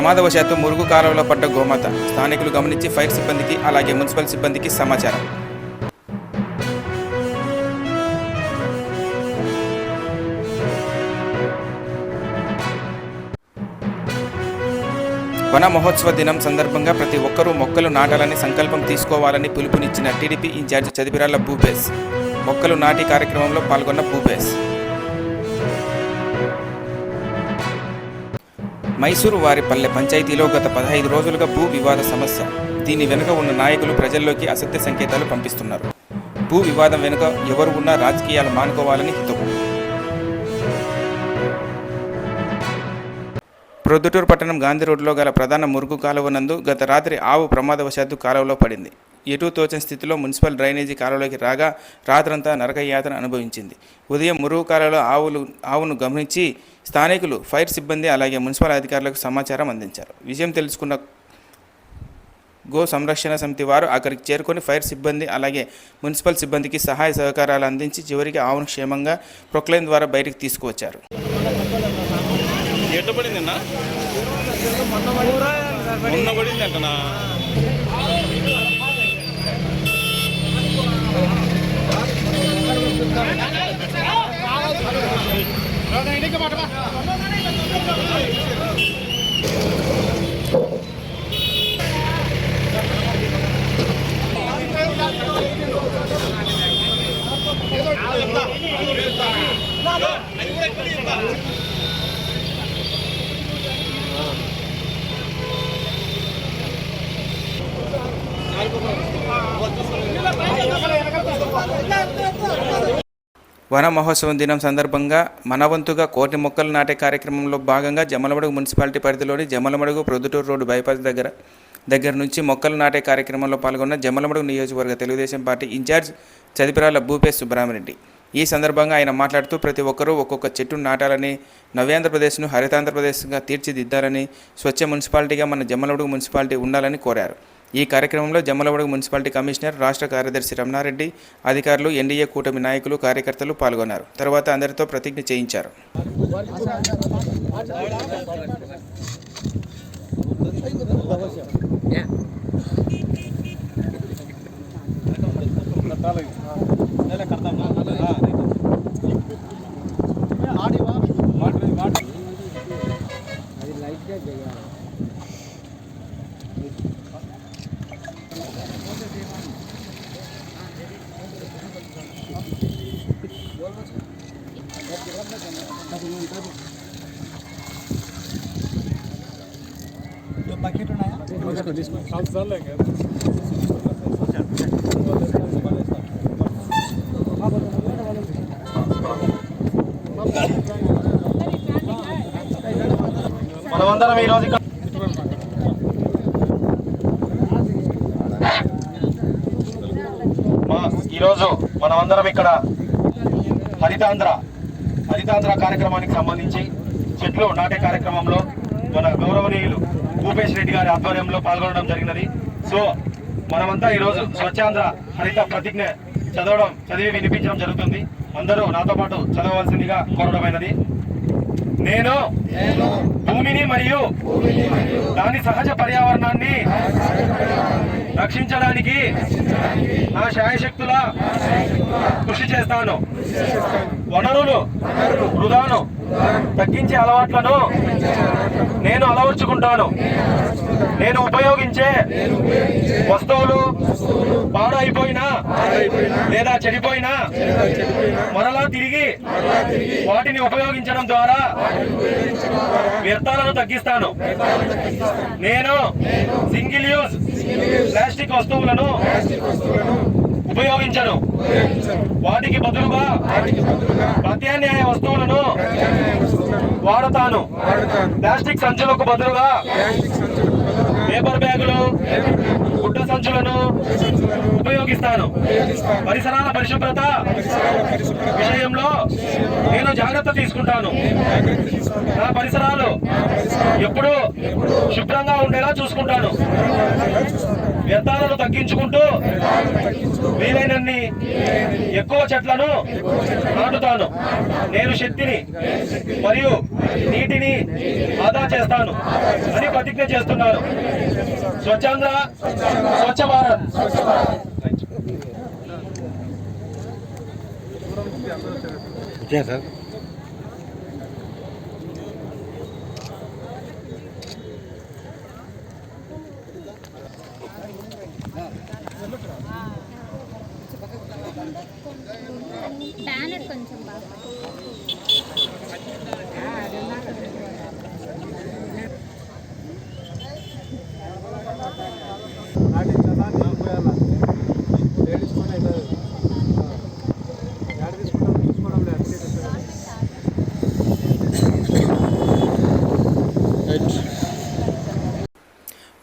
ప్రమాదవశాత్తు మురుగు కాలువలో పడ్డ గోమాత. స్థానికులు గమనించి ఫైర్ సిబ్బందికి అలాగే మున్సిపల్ సిబ్బందికి సమాచారం. వన మహోత్సవ దినం సందర్భంగా ప్రతి ఒక్కరూ మొక్కలు నాటాలని సంకల్పం తీసుకోవాలని పిలుపునిచ్చిన టీడీపీ ఇన్ఛార్జ్ చదివిరాళ్ళ భూపేష్. మొక్కలు నాటి కార్యక్రమంలో పాల్గొన్న భూపేష్. మైసూరు వారిపల్లె పంచాయతీలో గత పదహైదు రోజులుగా భూ వివాద సమస్య. దీని వెనుక ఉన్న నాయకులు ప్రజల్లోకి అసత్య సంకేతాలు పంపిస్తున్నారు. భూ వివాదం వెనుక ఎవరు ఉన్నా రాజకీయాలు మానుకోవాలని హితవు. ప్రొద్దుటూరు పట్టణం గాంధీ రోడ్లో గల ప్రధాన మురుగు కాలువ నందు గత రాత్రి ఆవు ప్రమాదవశాత్తు కాలువలో పడింది. ఎటు తోచని స్థితిలో మున్సిపల్ డ్రైనేజీ కాలువలోకి రాగా రాత్రంతా నరకయాతన అనుభవించింది. ఉదయం మురుగు కాలువలో ఆవులు ఆవును గమనించి స్థానికులు ఫైర్ సిబ్బంది అలాగే మున్సిపల్ అధికారులకు సమాచారం అందించారు. విషయం తెలుసుకున్న గో సంరక్షణ సమితి వారు అక్కడికి చేరుకొని ఫైర్ సిబ్బంది అలాగే మున్సిపల్ సిబ్బందికి సహాయ సహకారాలు అందించి చివరికి ఆవును క్షేమంగా ప్రొక్లైన్ ద్వారా బయటకు తీసుకువచ్చారు. ఎట్ట అన్న మొన్న పడింది అంటనా వన మహోత్సవం దినం సందర్భంగా మనవంతుగా కోటి మొక్కలు నాటే కార్యక్రమంలో భాగంగా జమలమడుగు మున్సిపాలిటీ పరిధిలోని జమలమడుగు ప్రొద్దుటూరు రోడ్డు బైపాస్ దగ్గర దగ్గర నుంచి మొక్కలు నాటే కార్యక్రమంలో పాల్గొన్న జమలమడుగు నియోజకవర్గ తెలుగుదేశం పార్టీ ఇన్ఛార్జ్ చదిపిరాల భూపేశ్ సుబ్రహ్మరెడ్డి ఈ సందర్భంగా ఆయన మాట్లాడుతూ ప్రతి ఒక్కరూ ఒక్కొక్క చెట్టు నాటాలని నవ్యాంధ్రప్రదేశ్ను హరితాంధ్రప్రదేశ్గా తీర్చిదిద్దాలని స్వచ్ఛ మున్సిపాలిటీగా మన జమ్మలమడుగు మున్సిపాలిటీ ఉండాలని కోరారు. ఈ కార్యక్రమంలో జమ్మలమడుగు మున్సిపాలిటీ కమిషనర్ రాష్ట్ర కార్యదర్శి రమణారెడ్డి అధికారులు ఎన్డీఏ కూటమి నాయకులు కార్యకర్తలు పాల్గొన్నారు. తర్వాత అందరితో ప్రతిజ్ఞ చేయించారు. మనమందరం ఈ రోజు ఇక్కడ. మా- ఈరోజు మనమందరం ఇక్కడ హరితాంధ్ర హరితాంధ్ర కార్యక్రమానికి సంబంధించి చెట్లు నాటే కార్యక్రమంలో మన గౌరవనీయులు భూపేష్ రెడ్డి గారి ఆధ్వర్యంలో పాల్గొనడం జరిగినది. సో మనమంతా ఈరోజు స్వచ్ఛాంధ్ర హరిత ప్రతిజ్ఞ చదవడం చదివి వినిపించడం జరుగుతుంది. అందరూ నాతో పాటు చదవవలసిందిగా కోరడమైనది. నేను భూమిని మరియు దాని సహజ పర్యావరణాన్ని రక్షించడానికి నా శాయశక్తుల కృషి చేస్తాను. వనరులు వృధాను తగ్గించే అలవాట్లను నేను అలవర్చుకుంటాను. నేను ఉపయోగించే వస్తువులు పాడైపోయినా లేదా చెడిపోయినా మరలా తిరిగి వాటిని ఉపయోగించడం ద్వారా వ్యర్థాలను తగ్గిస్తాను. నేను సింగిల్ యూజ్ ప్లాస్టిక్ వస్తువులను ఉపయోగించను. వాటికి బదులుగా ప్రత్యామ్నాయ వస్తువులను వాడతాను. ప్లాస్టిక్ సంచులకు బదులుగా పేపర్ బ్యాగులు గుడ్డ సంచులను ఉపయోగిస్తాను. పరిసరాల పరిశుభ్రత విషయంలో నేను జాగ్రత్త తీసుకుంటాను. నా పరిసరాలు ఎప్పుడూ శుభ్రంగా ఉండేలా చూసుకుంటాను. వ్యర్థాలను తగ్గించుకుంటూ వీలైనన్ని ఎక్కువ చెట్లను నాటుతాను. నేను శక్తిని మరియు నీటిని ఆదా చేస్తాను అని ప్రతిజ్ఞ చేస్తున్నాను. స్వచ్ఛంద స్వచ్ఛ భారత్. బ్యానర్ కొంచెం బాగా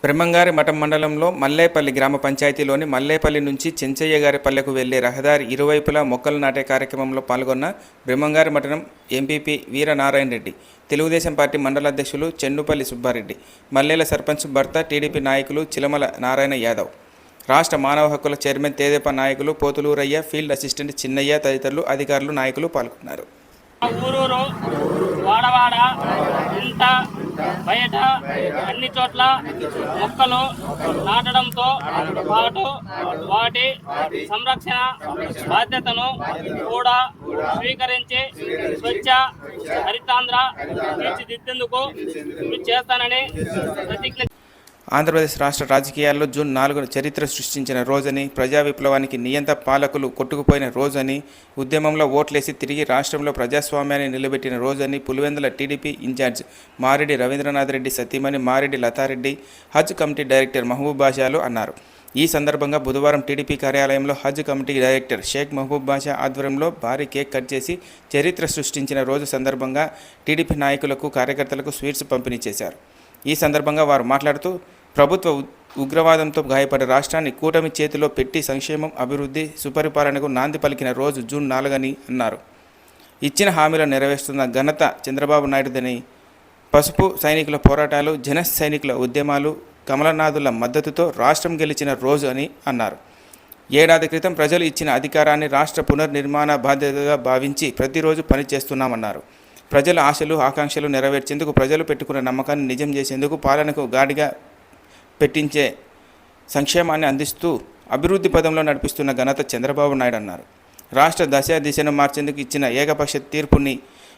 బ్రహ్మంగారి మఠం మండలంలో మల్లేపల్లి గ్రామ పంచాయతీలోని మల్లేపల్లి నుంచి చెంచయ్య గారి పల్లెకు వెళ్ళే రహదారి ఇరువైపులా మొక్కలు నాటే కార్యక్రమంలో పాల్గొన్న బ్రహ్మంగారి మఠం ఎంపీపీ వీరనారాయణ రెడ్డి తెలుగుదేశం పార్టీ మండల అధ్యక్షులు చెన్నుపల్లి సుబ్బారెడ్డి మల్లేల సర్పంచ్ భర్త టీడీపీ నాయకులు చిలమల నారాయణ యాదవ్ రాష్ట్ర మానవ హక్కుల చైర్మన్ తేదేప నాయకులు పోతులూరయ్య ఫీల్డ్ అసిస్టెంట్ చిన్నయ్య తదితరులు అధికారులు నాయకులు పాల్గొన్నారు. ఊరూరు వాడవాడ ఇంట బయట అన్ని చోట్ల మొక్కలు నాటడంతో పాటు వాటి సంరక్షణ బాధ్యతను కూడా స్వీకరించి స్వచ్ఛ హరితాంధ్ర తీర్చిదిద్దేందుకు కృషి చేస్తానని ప్రతిజ్ఞ ఆంధ్రప్రదేశ్ రాష్ట్ర రాజకీయాల్లో జూన్ నాలుగున చరిత్ర సృష్టించిన రోజని ప్రజా విప్లవానికి నియంత పాలకులు కొట్టుకుపోయిన రోజని ఉద్యమంలో ఓట్లేసి తిరిగి రాష్ట్రంలో ప్రజాస్వామ్యాన్ని నిలబెట్టిన రోజని పులివెందుల టీడీపీ ఇన్ఛార్జ్ మారెడ్డి రవీంద్రనాథ్ రెడ్డి సతీమణి మారెడ్డి లతారెడ్డి హజ్ కమిటీ డైరెక్టర్ మహబూబ్ బాషాలు అన్నారు. ఈ సందర్భంగా బుధవారం టీడీపీ కార్యాలయంలో హజ్ కమిటీ డైరెక్టర్ షేక్ మహబూబ్ బాషా ఆధ్వర్యంలో భారీ కేక్ కట్ చేసి చరిత్ర సృష్టించిన రోజు సందర్భంగా టీడీపీ నాయకులకు కార్యకర్తలకు స్వీట్స్ పంపిణీ చేశారు. ఈ సందర్భంగా వారు మాట్లాడుతూ ప్రభుత్వ ఉ- ఉగ్రవాదంతో గాయపడే రాష్ట్రాన్ని కూటమి చేతిలో పెట్టి సంక్షేమం అభివృద్ధి సుపరిపాలనకు నాంది పలికిన రోజు జూన్ నాలుగని అన్నారు. ఇచ్చిన హామీలను నెరవేరుస్తున్న ఘనత చంద్రబాబు నాయుడుదని పసుపు సైనికుల పోరాటాలు జన సైనికుల ఉద్యమాలు కమలనాథుల మద్దతుతో రాష్ట్రం గెలిచిన రోజు అని అన్నారు. ఏడాది క్రితం ప్రజలు ఇచ్చిన అధికారాన్ని రాష్ట్ర పునర్నిర్మాణ బాధ్యతగా భావించి ప్రతిరోజు పనిచేస్తున్నామన్నారు. ప్రజల ఆశలు ఆకాంక్షలు నెరవేర్చేందుకు ప్రజలు పెట్టుకున్న నమ్మకాన్ని నిజం చేసేందుకు పాలనకు గాడిగా పెట్టించే సంక్షేమాన్ని అందిస్తూ అభివృద్ధి పదంలో నడిపిస్తున్న ఘనత చంద్రబాబు నాయుడు అన్నారు. రాష్ట్ర దశ దిశను మార్చేందుకు ఇచ్చిన ఏకపక్ష తీర్పుని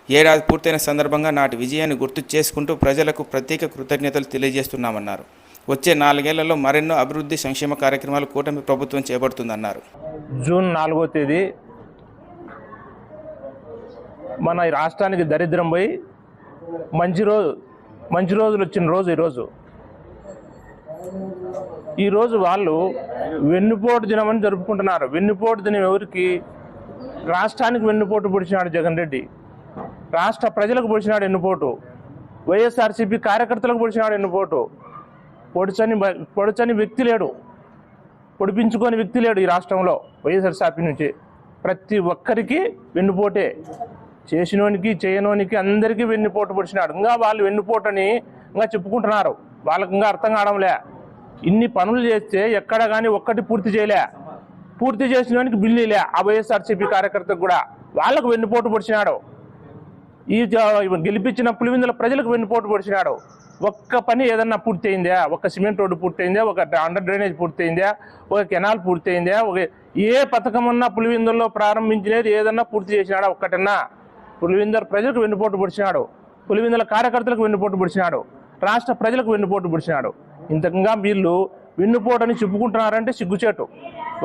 ఏడాది పూర్తయిన సందర్భంగా నాటి విజయాన్ని గుర్తు చేసుకుంటూ ప్రజలకు ప్రత్యేక కృతజ్ఞతలు తెలియజేస్తున్నామన్నారు. వచ్చే నాలుగేళ్ళలో మరెన్నో అభివృద్ధి సంక్షేమ కార్యక్రమాలు కూటమి ప్రభుత్వం చేపడుతుందన్నారు. జూన్ నాలుగో తేదీ మన ఈ రాష్ట్రానికి దరిద్రం పోయి మంచి రోజు మంచి రోజులు వచ్చిన రోజు ఈరోజు. ఈరోజు వాళ్ళు వెన్నుపోటు దినం అని జరుపుకుంటున్నారు. వెన్నుపోటు దినం ఎవరికి? రాష్ట్రానికి వెన్నుపోటు పొడిచినాడు జగన్ రెడ్డి. రాష్ట్ర ప్రజలకు పొడిచినాడు ఎన్నుపోటు వైఎస్ఆర్సీపీ కార్యకర్తలకు పొడిచినాడు ఎన్నుపోటు పొడిచని పొడిచని వ్యక్తి లేడు. పొడిపించుకొని వ్యక్తి లేడు ఈ రాష్ట్రంలో వైఎస్ఆర్సీపీ నుంచి. ప్రతి ఒక్కరికి వెన్నుపోటే. చేసినోనికి చేయనోనికి అందరికీ వెన్నుపోటు పొడిచినాడు. ఇంకా వాళ్ళు వెన్నుపోటని ఇంకా చెప్పుకుంటున్నారు. వాళ్ళకి ఇంకా అర్థం కావడంలే. ఇన్ని పనులు చేస్తే ఎక్కడ కానీ ఒక్కటి పూర్తి చేయలే. పూర్తి చేసినోనికి బిల్లు లే ఆ వైఎస్ఆర్సీపీ కార్యకర్తకు కూడా. వాళ్ళకు వెన్నుపోటు పొడిచినాడు. ఈ గెలిపించిన పులివిందుల ప్రజలకు వెన్నుపోటు పొడిచినాడు. ఒక్క పని ఏదన్నా పూర్తయిందా? ఒక సిమెంట్ రోడ్డు పూర్తయిందా? ఒక అండర్ డ్రైనేజ్ పూర్తయిందా? ఒక కెనాల్ పూర్తయిందా? ఒక ఏ పథకం అన్నా పులివిందుల్లో ప్రారంభించినది ఏదన్నా పూర్తి చేసినాడా ఒక్కటన్నా? పులివిందర్ ప్రజలకు వెన్నుపోటు పొడిచినాడు. పులివిందుల కార్యకర్తలకు వెన్నుపోటు పొడిచినాడు. రాష్ట్ర ప్రజలకు వెన్నుపోటు పుడిచినాడు ఇంతకంగా వీళ్ళు వెన్నుపోటని చెప్పుకుంటున్నారంటే సిగ్గుచేటు.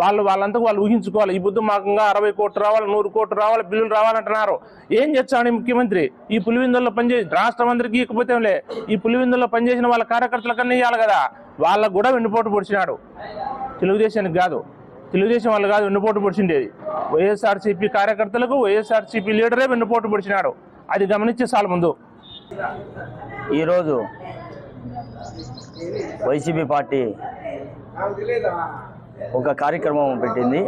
వాళ్ళు వాళ్ళంతకు వాళ్ళు ఊహించుకోవాలి. ఈ బుద్ధి మాకంగా అరవై కోట్లు రావాలి నూరు కోట్లు రావాలి బిల్లులు రావాలంటున్నారు. ఏం చేస్తాడు ముఖ్యమంత్రి? ఈ పులివిందుల్లో పనిచేసి రాష్ట్రం అందరికీ ఇకపోతేలే ఈ పులివిందుల్లో పనిచేసిన వాళ్ళ కార్యకర్తలకన్నా ఇవ్వాలి కదా. వాళ్ళకు కూడా వెన్నుపోటు పొడిచినాడు తెలుగుదేశానికి కాదు. తెలుగుదేశం వాళ్ళు కాదు వెన్నుపోటు పొడిచిండేది వైఎస్ఆర్సీపీ కార్యకర్తలకు వైఎస్ఆర్సీపీ లీడరే వెన్నుపోటు పొడిచినాడు అది గమనించే సాల ముందు. ఈరోజు వైసీపీ పార్టీ ఒక కార్యక్రమం పెట్టింది.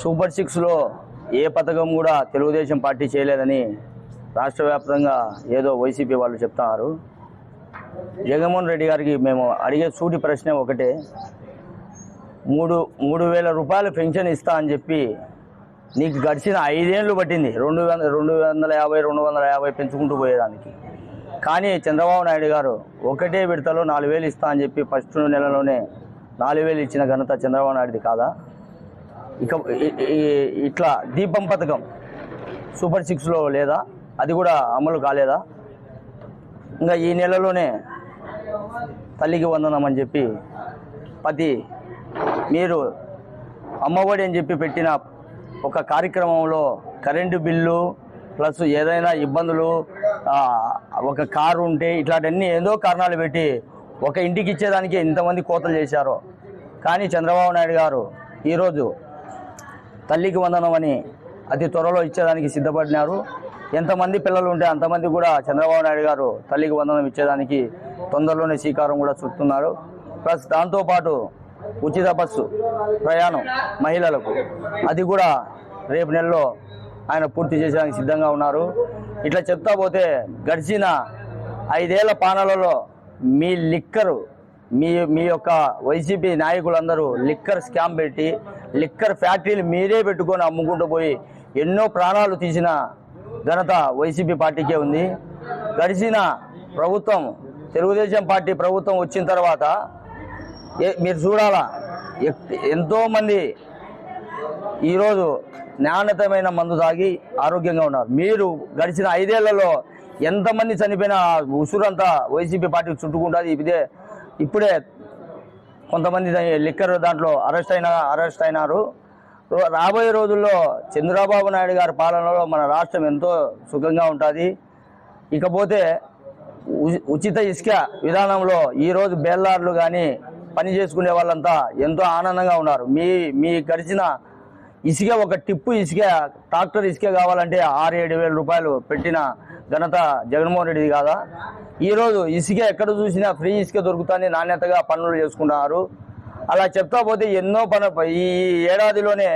సూపర్ సిక్స్లో ఏ పథకం కూడా తెలుగుదేశం పార్టీ చేయలేదని రాష్ట్ర వ్యాప్తంగా ఏదో వైసీపీ వాళ్ళు చెప్తున్నారు. జగన్మోహన్ రెడ్డి గారికి మేము అడిగే సూటి ప్రశ్న ఒకటే. మూడు మూడు వేల రూపాయలు పెన్షన్ ఇస్తా అని చెప్పి నీకు గడిచిన ఐదేళ్ళు పట్టింది. రెండు వందల రెండు వందల యాభై రెండు వందల యాభై పెంచుకుంటూ పోయేదానికి. కానీ చంద్రబాబు నాయుడు గారు ఒకటే విడతలో నాలుగు వేలు ఇస్తా అని చెప్పి ఫస్ట్ నెలలోనే నాలుగు వేలు ఇచ్చిన ఘనత చంద్రబాబు నాయుడుది కాదా? ఇక ఇట్లా దీపం పథకం సూపర్ సిక్స్లో లేదా? అది కూడా అమలు కాలేదా? ఇంకా ఈ నెలలోనే తల్లికి వందనం అని చెప్పి ప్రతి మీరు అమ్మఒడి అని చెప్పి పెట్టిన ఒక కార్యక్రమంలో కరెంటు బిల్లు ప్లస్ ఏదైనా ఇబ్బందులు ఒక కారు ఉంటే ఇట్లాంటివన్నీ ఏదో కారణాలు పెట్టి ఒక ఇంటికి ఇచ్చేదానికి ఇంతమంది కోతలు చేశారు. కానీ చంద్రబాబు నాయుడు గారు ఈరోజు తల్లికి వందనం అని అతి త్వరలో ఇచ్చేదానికి సిద్ధపడినారు. ఎంతమంది పిల్లలు ఉంటే అంతమంది కూడా చంద్రబాబు నాయుడు గారు తల్లికి వందనం ఇచ్చేదానికి తొందరలోనే శ్రీకారం కూడా చుట్టున్నారు ప్లస్ దాంతోపాటు ఉచిత బస్సు ప్రయాణం మహిళలకు. అది కూడా రేపు నెలలో ఆయన పూర్తి చేసేదానికి సిద్ధంగా ఉన్నారు. ఇట్లా చెప్తా పోతే గడిచిన ఐదేళ్ళ పాలనలో మీ లిక్కరు మీ మీ యొక్క వైసీపీ నాయకులందరూ లిక్కర్ స్కామ్ పెట్టి లిక్కర్ ఫ్యాక్టరీలు మీరే పెట్టుకొని అమ్ముకుంటూ పోయి ఎన్నో ప్రాణాలు తీసిన ఘనత వైసీపీ పార్టీకే ఉంది. గడిచిన ప్రభుత్వం తెలుగుదేశం పార్టీ ప్రభుత్వం వచ్చిన తర్వాత మీరు చూడాలా? ఎంతోమంది ఈరోజు నాణ్యతమైన మందు తాగి ఆరోగ్యంగా ఉన్నారు. మీరు గడిచిన ఐదేళ్ళలో ఎంతమంది చనిపోయినా ఉసురంతా వైసీపీ పార్టీకి చుట్టుకుంటుంది. ఇదే ఇప్పుడే కొంతమంది లిక్కర్ దాంట్లో అరెస్ట్ అయిన అరెస్ట్ అయినారు. రాబోయే రోజుల్లో చంద్రబాబు నాయుడు గారి పాలనలో మన రాష్ట్రం ఎంతో సుఖంగా ఉంటుంది. ఇకపోతే ఉచిత ఇసుక విధానంలో ఈరోజు బేల్లార్లు కానీ పని చేసుకునే వాళ్ళంతా ఎంతో ఆనందంగా ఉన్నారు. మీ మీ గడిచిన ఇసుక ఒక టిప్పు ఇసుక ట్రాక్టర్ ఇసుక కావాలంటే ఆరు ఏడు వేల రూపాయలు పెట్టిన ఘనత జగన్మోహన్ రెడ్డిది కాదా? ఈరోజు ఇసుక ఎక్కడ చూసినా ఫ్రీ ఇసుక దొరుకుతుంది నాణ్యతగా పనులు చేసుకుంటున్నారు. అలా చెప్తా పోతే ఎన్నో పనులు ఈ ఏడాదిలోనే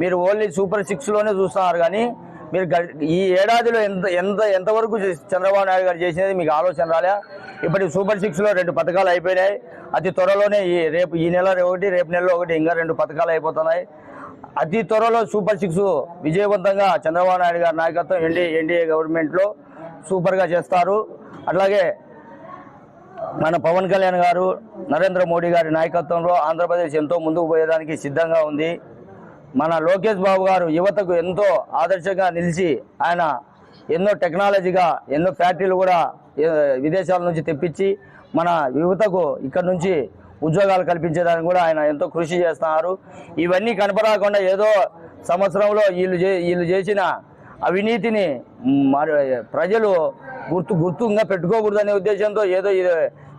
మీరు ఓన్లీ సూపర్ సిక్స్లోనే చూస్తున్నారు కానీ మీరు గ- ఈ ఏడాదిలో ఎంత ఎంత ఎంతవరకు చంద్రబాబు నాయుడు గారు చేసినది మీకు ఆలోచన రాలే? ఇప్పటి సూపర్ సిక్స్లో రెండు పథకాలు అయిపోయినాయి. అతి త్వరలోనే ఈ రేపు ఈ నెల ఒకటి రేపు నెలలో ఒకటి ఇంకా రెండు పథకాలు అయిపోతున్నాయి. అతి త్వరలో సూపర్ సిక్స్ విజయవంతంగా చంద్రబాబు నాయుడు గారి నాయకత్వం ఎన్డీ ఎన్డీఏ గవర్నమెంట్లో సూపర్గా చేస్తారు. అట్లాగే మన పవన్ కళ్యాణ్ గారు నరేంద్ర మోడీ గారి నాయకత్వంలో ఆంధ్రప్రదేశ్ ఎంతో ముందుకు పోయేదానికి సిద్ధంగా ఉంది. మన లోకేష్ బాబు గారు యువతకు ఎంతో ఆదర్శంగా నిలిచి ఆయన ఎన్నో టెక్నాలజీగా ఎన్నో ఫ్యాక్టరీలు కూడా విదేశాల నుంచి తెప్పించి మన యువతకు ఇక్కడ నుంచి ఉద్యోగాలు కల్పించేదానికి కూడా ఆయన ఎంతో కృషి చేస్తున్నారు. ఇవన్నీ కనపడకుండా ఏదో సంవత్సరంలో వీళ్ళు చే వీళ్ళు చేసిన అవినీతిని మరి ప్రజలు గుర్తు గుర్తుగా పెట్టుకోకూడదనే ఉద్దేశంతో ఏదో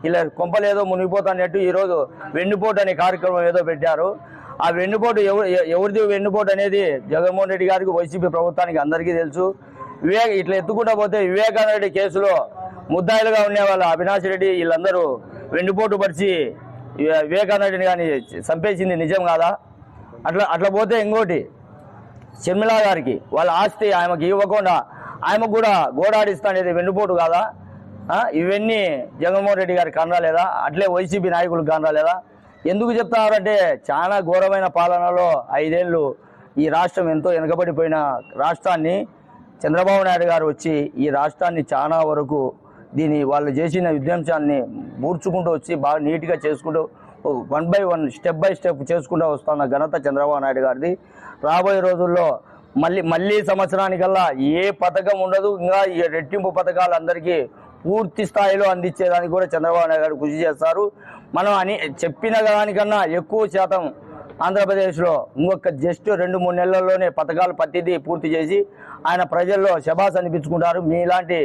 ఇలా కొంపలేదో మునిగిపోతానట్టు ఈరోజు వెన్నుపోటు అనే కార్యక్రమం ఏదో పెట్టారు. ఆ వెన్నుపోటు ఎవరు ఎవరిది వెన్నుపోటు అనేది జగన్మోహన్ రెడ్డి గారికి వైసీపీ ప్రభుత్వానికి అందరికీ తెలుసు. వివే ఇట్లా ఎత్తుకుంటా పోతే వివేకానంద రెడ్డి కేసులో ముద్దాయిలుగా ఉండే వాళ్ళ అవినాష్ రెడ్డి వీళ్ళందరూ వెన్నుపోటు పరిచి వివేకానంద రెడ్డిని కానీ చంపేసింది నిజం కాదా? అట్లా అట్లా పోతే ఇంకోటి షర్మిలా గారికి వాళ్ళ ఆస్తి ఆమెకి ఇవ్వకుండా ఆమెకు కూడా గోడాడిస్తానేది వెన్నుపోటు కాదా? ఇవన్నీ జగన్మోహన్ రెడ్డి గారికి కనరాలేదా? అట్లే వైసీపీ నాయకులకు కనరాలేదా? ఎందుకు చెప్తున్నారంటే చాలా ఘోరమైన పాలనలో ఐదేళ్ళు ఈ రాష్ట్రం ఎంతో వెనుకబడిపోయిన రాష్ట్రాన్ని చంద్రబాబు నాయుడు గారు వచ్చి ఈ రాష్ట్రాన్ని చాలా వరకు దీని వాళ్ళు చేసిన విధ్వంసాన్ని మూర్చుకుంటూ వచ్చి బాగా నీట్గా చేసుకుంటూ one by one step by step చేసుకుంటూ వస్తున్న ఘనత చంద్రబాబు నాయుడు గారిది. రాబోయే రోజుల్లో మళ్ళీ మళ్ళీ సంవత్సరానికల్లా ఏ పథకం ఉండదు. ఇంకా ఈ రెట్టింపు పథకాలు అందరికీ పూర్తి స్థాయిలో అందించేదానికి కూడా చంద్రబాబు నాయుడు గారు కృషి చేస్తారు. మనం అని చెప్పిన దానికన్నా ఎక్కువ శాతం ఆంధ్రప్రదేశ్లో ఇంకొక జస్ట్ రెండు మూడు నెలల్లోనే పథకాలు పట్టిది పూర్తి చేసి ఆయన ప్రజల్లో శబాస్ అనిపించుకుంటారు. మీలాంటి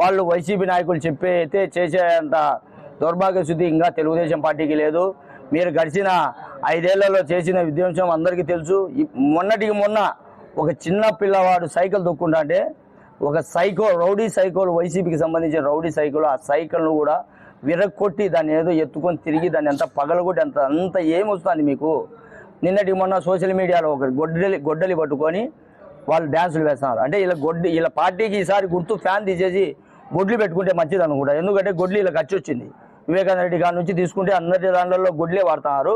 వాళ్ళు వైసీపీ నాయకులు చెప్పే అయితే చేసేంత దౌర్భాగ్య ఇంకా తెలుగుదేశం పార్టీకి లేదు. మీరు గడిచిన ఐదేళ్ళలో చేసిన విధ్వంసం అందరికీ తెలుసు. మొన్నటికి మొన్న ఒక చిన్న పిల్లవాడు సైకిల్ దొక్కుంటా అంటే ఒక సైకో రౌడీ సైకిల్ వైసీపీకి సంబంధించిన రౌడీ సైకిల్ ఆ సైకిల్ను కూడా విరక్కొట్టి దాన్ని ఏదో ఎత్తుకొని తిరిగి దాన్ని ఎంత పగలగొట్టి అంత అంత ఏమొస్తుంది మీకు? నిన్నటి మొన్న సోషల్ మీడియాలో ఒక గొడ్డలి గొడ్డలి పట్టుకొని వాళ్ళు డ్యాన్సులు వేస్తున్నారు. అంటే ఇలా గొడ్డి ఇలా పార్టీకి ఈసారి గుర్తు ఫ్యాన్ తీసేసి గొడ్లు పెట్టుకుంటే మంచిది అనుకుంటా. ఎందుకంటే గొడ్లు ఇలా ఖర్చు వచ్చింది. వివేకానంద రెడ్డి గారి నుంచి తీసుకుంటే అందరి దాంట్లో గొడ్లే వాడుతున్నారు.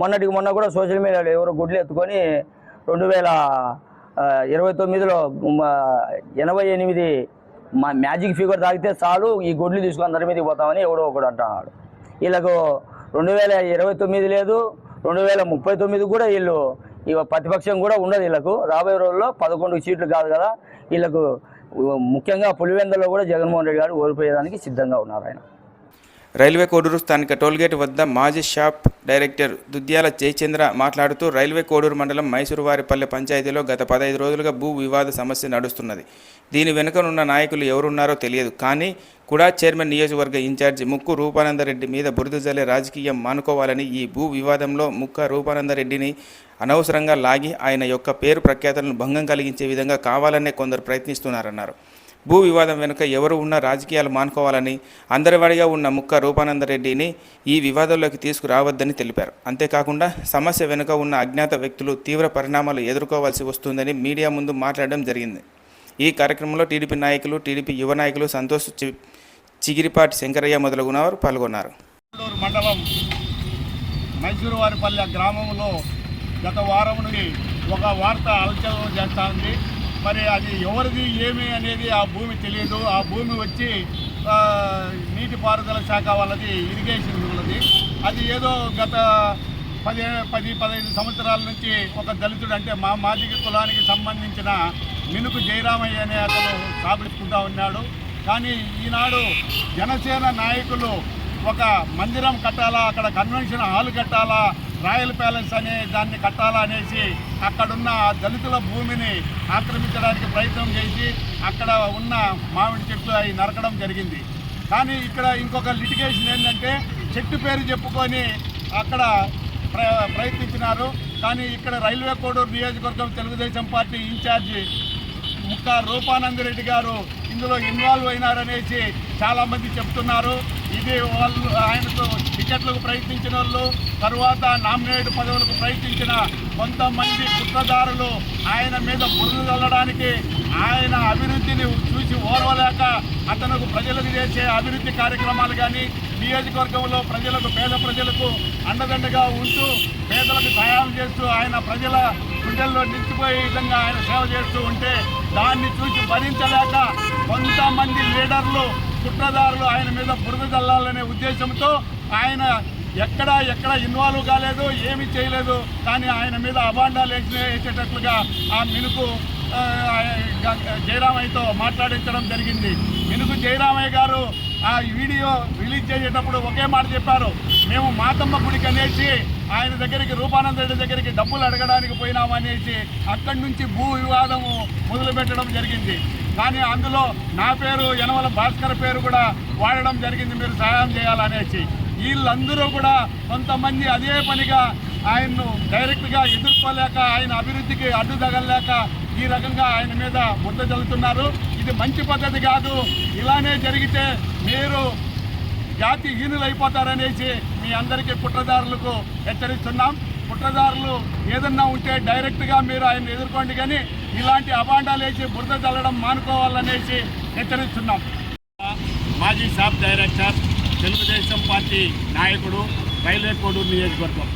మొన్నటికి మొన్న కూడా సోషల్ మీడియాలో ఎవరో గుడ్లు ఎత్తుకొని రెండు వేల ఇరవై తొమ్మిదిలో ఎనభై ఎనిమిది మా మ్యాజిక్ ఫిగర్ తాగితే చాలు ఈ గొడ్లు తీసుకుని అందరి మీదకి పోతామని ఎవడో ఒకడు అంటున్నాడు. వీళ్ళకు రెండు వేల ఇరవై తొమ్మిది లేదు రెండు వేల ముప్పై తొమ్మిది కూడా వీళ్ళు ఇవ ప్రతిపక్షం కూడా ఉండదు వీళ్ళకు. రాబోయే రోజుల్లో పదకొండు సీట్లు కాదు కదా వీళ్ళకు ముఖ్యంగా పులివెందులో కూడా జగన్మోహన్ రెడ్డి గారు ఓడిపోయేదానికి సిద్ధంగా ఉన్నారు ఆయన. రైల్వే కోడూరు స్థానిక టోల్గేట్ వద్ద మాజీ షాప్ డైరెక్టర్ దుద్యాల జయచంద్ర మాట్లాడుతూ రైల్వే కోడూరు మండలం మైసూరువారిపల్లె పంచాయతీలో గత పదహైదు రోజులుగా భూ వివాద సమస్య నడుస్తున్నది. దీని వెనుకనున్న నాయకులు ఎవరున్నారో తెలియదు. కానీ కూడా చైర్మన్ నియోజకవర్గ ఇన్ఛార్జి ముక్కు రూపానందరెడ్డి మీద బురద జల్లే రాజకీయం మానుకోవాలని ఈ భూ వివాదంలో ముక్క రూపానందరెడ్డిని అనవసరంగా లాగి ఆయన యొక్క పేరు ప్రఖ్యాతలను భంగం కలిగించే విధంగా కావాలనే కొందరు ప్రయత్నిస్తున్నారన్నారు. భూ వివాదం వెనుక ఎవరు ఉన్న రాజకీయాలు మానుకోవాలని అందరివాడిగా ఉన్న ముక్క రూపానందరెడ్డిని ఈ వివాదంలోకి తీసుకురావద్దని తెలిపారు. అంతేకాకుండా సమస్య వెనుక ఉన్న అజ్ఞాత వ్యక్తులు తీవ్ర పరిణామాలు ఎదుర్కోవాల్సి వస్తుందని మీడియా ముందు మాట్లాడడం జరిగింది. ఈ కార్యక్రమంలో టీడీపీ నాయకులు టీడీపీ యువ నాయకులు సంతోష్ చి చిగిరిపాటి శంకరయ్య మొదలగునవారు పాల్గొన్నారు. మండలం మైసూరు వారిపల్లె గ్రామంలో గత వారం నుండి ఒక వార్త అలచలం చేస్తూ ఉంది. మరి అది ఎవరిది ఏమి అనేది ఆ భూమి తెలియదు. ఆ భూమి వచ్చి నీటిపారుదల శాఖ వాళ్ళది ఇరిగేషన్ వాళ్ళది. అది ఏదో గత పది పది పదహైదు సంవత్సరాల నుంచి ఒక దళితుడు అంటే మా మాదిగ కులానికి సంబంధించిన మినుకు జయరామయ్య అనే అతను సాగుకుంటా ఉన్నాడు. కానీ ఈనాడు జనసేన నాయకులు ఒక మందిరం కట్టాలా అక్కడ కన్వెన్షన్ హాల్ కట్టాలా రాయల్ ప్యాలెస్ అనే దాన్ని కట్టాలా అనేసి అక్కడున్న దళితుల భూమిని ఆక్రమించడానికి ప్రయత్నం చేసి అక్కడ ఉన్న మామిడి చెట్లు అవి నరకడం జరిగింది. కానీ ఇక్కడ ఇంకొక లిటిగేషన్ ఏంటంటే చెట్టు పేరు చెప్పుకొని అక్కడ ప్రయత్నించినారు. కానీ ఇక్కడ రైల్వే కోడూరు నియోజకవర్గం తెలుగుదేశం పార్టీ ఇన్ఛార్జి ముక్క రూపానందరెడ్డి గారు ఇందులో ఇన్వాల్వ్ అయినారనేసి చాలామంది చెప్తున్నారు. ఇది వాళ్ళు ఆయనకు టికెట్లకు ప్రయత్నించిన వాళ్ళు తరువాత నామినేట్ పదవులకు ప్రయత్నించిన కొంతమంది కుట్రదారులు ఆయన మీద బురద చల్లడానికి ఆయన అభివృద్ధిని చూసి ఓర్వలేక అతనుకు ప్రజలకు చేసే అభివృద్ధి కార్యక్రమాలు కానీ నియోజకవర్గంలో ప్రజలకు పేద ప్రజలకు అండదండగా ఉంటూ పేదలకు సహాయం చేస్తూ ఆయన ప్రజల గుండెల్లో నిలిచిపోయే విధంగా ఆయన సేవ చేస్తూ ఉంటే దాన్ని చూసి భరించలేక కొంతమంది లీడర్లు కుట్రదారులు ఆయన మీద బురద చల్లాలనే ఉద్దేశంతో ఆయన ఎక్కడ ఎక్కడ ఇన్వాల్వ్ కాలేదు ఏమీ చేయలేదు. కానీ ఆయన మీద అబాండాలు వేసేటట్లుగా ఆ మినుకు జయరామయ్యతో మాట్లాడించడం జరిగింది. మినుకు జయరామయ్య గారు ఆ వీడియో రిలీజ్ చేసేటప్పుడు ఒకే మాట చెప్పారు. మేము మాతమ్మ గుడికి అనేసి ఆయన దగ్గరికి రూపానంద రెడ్డి దగ్గరికి డబ్బులు అడగడానికి పోయినామనేసి అక్కడి నుంచి భూ వివాదము మొదలుపెట్టడం జరిగింది. కానీ అందులో నా పేరు యనమల భాస్కర్ పేరు కూడా వాడడం జరిగింది. మీరు సహాయం చేయాలనేసి వీళ్ళందరూ కూడా కొంతమంది అదే పనిగా ఆయన్ను డైరెక్ట్గా ఎదుర్కోలేక ఆయన అభివృద్ధికి అడ్డు తగలలేక ఈ రకంగా ఆయన మీద ముద్ద చల్లుతున్నారు ఇది మంచి పద్ధతి కాదు. ఇలానే జరిగితే మీరు జాతి హీనులైపోతారనేసి మీ అందరికీ కుట్రదారులకు హెచ్చరిస్తున్నాం. కుట్రదారులు ఏదన్నా ఉంటే డైరెక్ట్గా మీరు ఆయన ఎదుర్కోండి కానీ ఇలాంటి అబాండాలు వేసి బురద చల్లడం మానుకోవాలనేసి హెచ్చరిస్తున్నాం. మాజీ సాబ్ డైరెక్టర్ తెలుగుదేశం పార్టీ నాయకుడు రైల్వే కోడూరు నియోజకవర్గం.